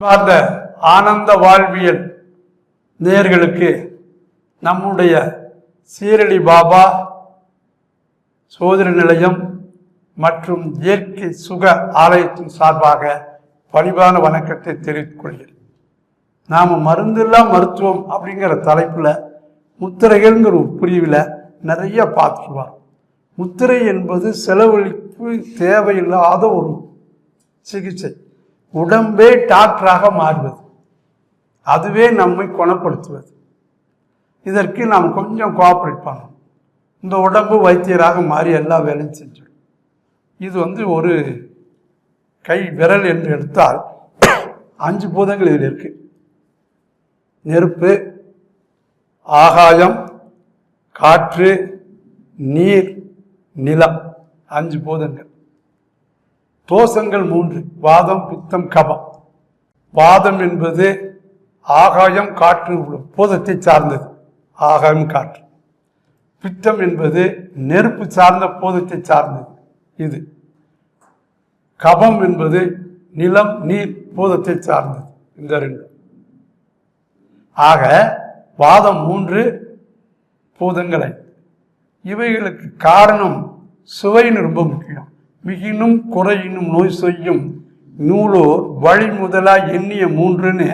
பார்த்த ஆனந்த வாழ்வியல் நேயர்களுக்கு நம்முடைய சீரடி பாபா சோதனை நிலையம் மற்றும் இயற்கை சுக ஆலயத்தின் சார்பாக பணிவான வணக்கத்தை தெரிவித்துக் கொள்கிறேன். நாம் மருந்தில்லா மருத்துவம் அப்படிங்கிற தலைப்பில் முத்திரைகள்ங்கிற ஒரு பிரிவில் நிறைய பார்த்துருவார். முத்திரை என்பது செலவழிப்பு தேவையில்லாத ஒரு சிகிச்சை. உடம்பே டாக்டராக மாறுவது. அதுவே நம்மை குணப்படுத்துவது. இதற்கு நாம் கொஞ்சம் கோஆப்ரேட் பண்ணணும். இந்த உடம்பு வைத்தியராக மாறி எல்லா வேலையும் செஞ்சிடும். இது வந்து ஒரு கை விரல் என்று எடுத்தால் அஞ்சு பூதங்கள் இதில் இருக்கு. நெருப்பு ஆகாயம் காற்று நீர் நிலம் அஞ்சு பூதங்கள். தோஷங்கள் மூன்று. வாதம் பித்தம் கபம். வாதம் என்பது ஆகாயம் காற்று பூதத்தை சார்ந்தது. ஆகாயம் காற்று. பித்தம் என்பது நெருப்பு சார்ந்த பூதத்தை சார்ந்தது. இது. கபம் என்பது நிலம் நீர் பூதத்தை சார்ந்தது. இந்த ரெண்டு. ஆக வாதம் மூன்று பூதங்களை இவைகளுக்கு காரணம் சுவைன்னு ரொம்ப முக்கியம். மிகினும் குறையினும் நோய் செய்யும் நூலோர் வழி முதலா எண்ணிய மூன்றுன்னு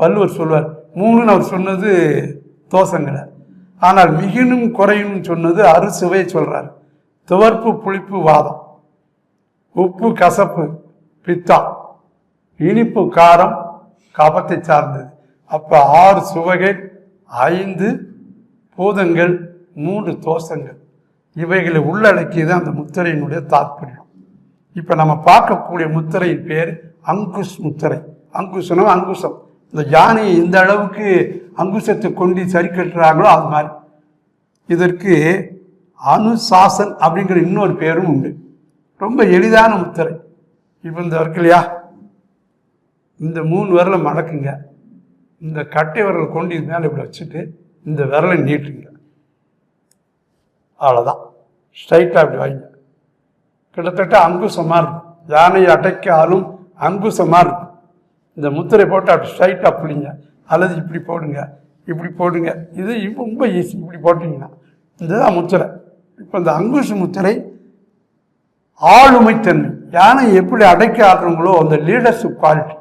வள்ளுவர் சொல்வார். மூணுன்னு அவர் சொன்னது தோசங்களை. ஆனால் மிகினும் குறையினும் சொன்னது அறுசுவையை சொல்றார். துவர்ப்பு புளிப்பு வாதம். உப்பு கசப்பு பித்தா. இனிப்பு காரம் கபத்தை சார்ந்தது. அப்போ ஆறு சுவைகள் ஐந்து பூதங்கள் மூன்று தோஷங்கள் இவைகளை உள்ளடக்கியது அந்த முத்திரையினுடைய தாற்பயம். இப்போ நம்ம பார்க்கக்கூடிய முத்திரையின் பேர் அங்குஷ் முத்திரை. அங்குஷனம் அங்குஷம் இந்த யானையை இந்த அளவுக்கு அங்குஷத்தை கொண்டு சரி கட்டுறாங்களோ அது மாதிரி. இதற்கு அனுசாசன் அப்படிங்கிற இன்னொரு பேரும் உண்டு. ரொம்ப எளிதான முத்திரை. இப்போ இந்த இருக்கு இல்லையா? இந்த மூணு விரலை மடக்குங்க. இந்த கட்டை விரலை கொண்டு இது மேலே இப்படி வச்சுட்டு இந்த விரலை நீட்டுங்க. அவ்வளோதான் ஸ்ட்ரைட்டாக அப்படி வைங்க கிட்டத்தட்ட அங்குசமாக இருக்கும் யானையை அடைக்காலும் அங்குசமாக இருக்கும் இந்த முத்திரை போட்டு அப்படி ஸ்ட்ரைட்டாக புளிங்க அல்லது இப்படி போடுங்க இப்படி போடுங்க. இது ரொம்ப ஈஸி இப்படி போட்டிங்கன்னா இதுதான் முத்திரை. இப்போ இந்த அங்குச முத்திரை ஆளுமைத்தன்மை. யானை எப்படி அடைக்க ஆடுறவங்களோ அந்த லீடர்ஷிப் குவாலிட்டி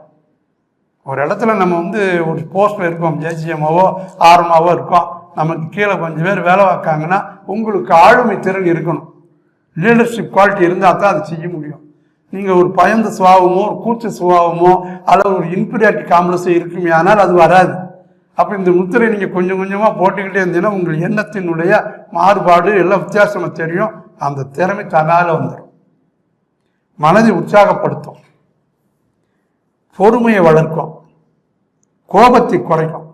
ஒரு இடத்துல நம்ம வந்து ஒரு போஸ்ட்டில் இருக்கோம் ஜேசிஎம்மாவோ ஆர்மாவோ இருக்கோம். நமக்கு கீழே கொஞ்சம் பேர் வேலை வைக்காங்கன்னா உங்களுக்கு ஆளுமை திறன் இருக்கணும். லீடர்ஷிப் குவாலிட்டி இருந்தால் தான் அது செய்ய முடியும். நீங்கள் ஒரு பயந்த சுபாவமோ ஒரு கூச்ச சுபாவமோ அல்லது ஒரு இன்ஃபீரியாரிட்டி காம்ப்ளெக்ஸோ இருக்குமே ஆனால் அது வராது. அப்போ இந்த முத்திரை நீங்கள் கொஞ்சம் கொஞ்சமாக போட்டுக்கிட்டே இருந்தீங்கன்னா உங்கள் எண்ணத்தினுடைய மாறுபாடு எல்லாம் வித்தியாசமாக தெரியும். அந்த திறமை தன்னால் வந்துடும் மனதை உற்சாகப்படுத்தும். பொறுமையை வளர்க்கும். கோபத்தை குறைக்கும்.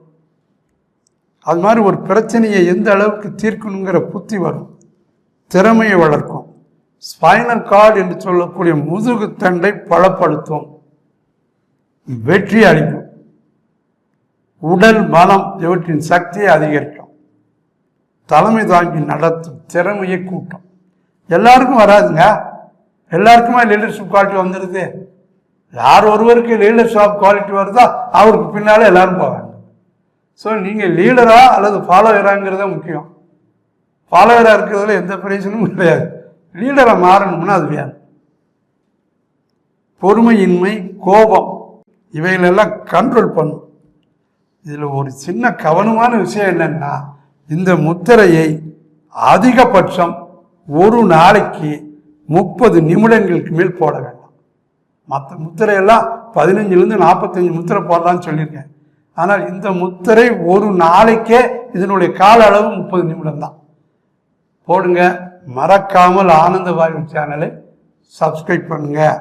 அது மாதிரி ஒரு பிரச்சனையை எந்த அளவுக்கு தீர்க்கணுங்கிற புத்தி வரும். திறமையை வளர்க்கும். ஸ்பைனல் கார்டு என்று சொல்லக்கூடிய முதுகு தண்டை பலப்படுத்தும். வெற்றி அளிக்கும். உடல் மனம் இவற்றின் சக்தியை அதிகரிக்கும். தலைமை தாங்கி நடத்தும். திறமையை கூட்டும். எல்லாருக்கும் வராதுங்க. எல்லாருக்குமே லீடர்ஷிப் குவாலிட்டி வந்துடுது யார் ஒருவருக்கு லீடர்ஷிப் குவாலிட்டி வருதோ அவருக்கு பின்னாலே எல்லாரும் போவாங்க. ஸோ நீங்கள் லீடரா அல்லது ஃபாலோவராங்கிறத முக்கியம். ஃபாலோவராக இருக்கிறதுல எந்த பிரச்சனையும் கிடையாது. லீடரை மாறணும்னா அது வேணும் பொறுமையின்மை கோபம் இவைகளெல்லாம் கண்ட்ரோல் பண்ணும். இதில் ஒரு சின்ன கவனமான விஷயம் என்னன்னா இந்த முத்திரையை அதிகபட்சம் ஒரு நாளைக்கு முப்பது நிமிடங்களுக்கு மேல் போட வேண்டாம். மற்ற முத்திரையெல்லாம் பதினஞ்சுலேருந்து நாற்பத்தஞ்சு முத்திரை போடலான்னு சொல்லியிருக்கேன். ஆனால் இந்த முத்திரை ஒரு நாளைக்கே இதனுடைய கால அளவு முப்பது நிமிடம் தான். போடுங்க. மறக்காமல் ஆனந்த வாயு சேனலை சப்ஸ்கிரைப் பண்ணுங்கள்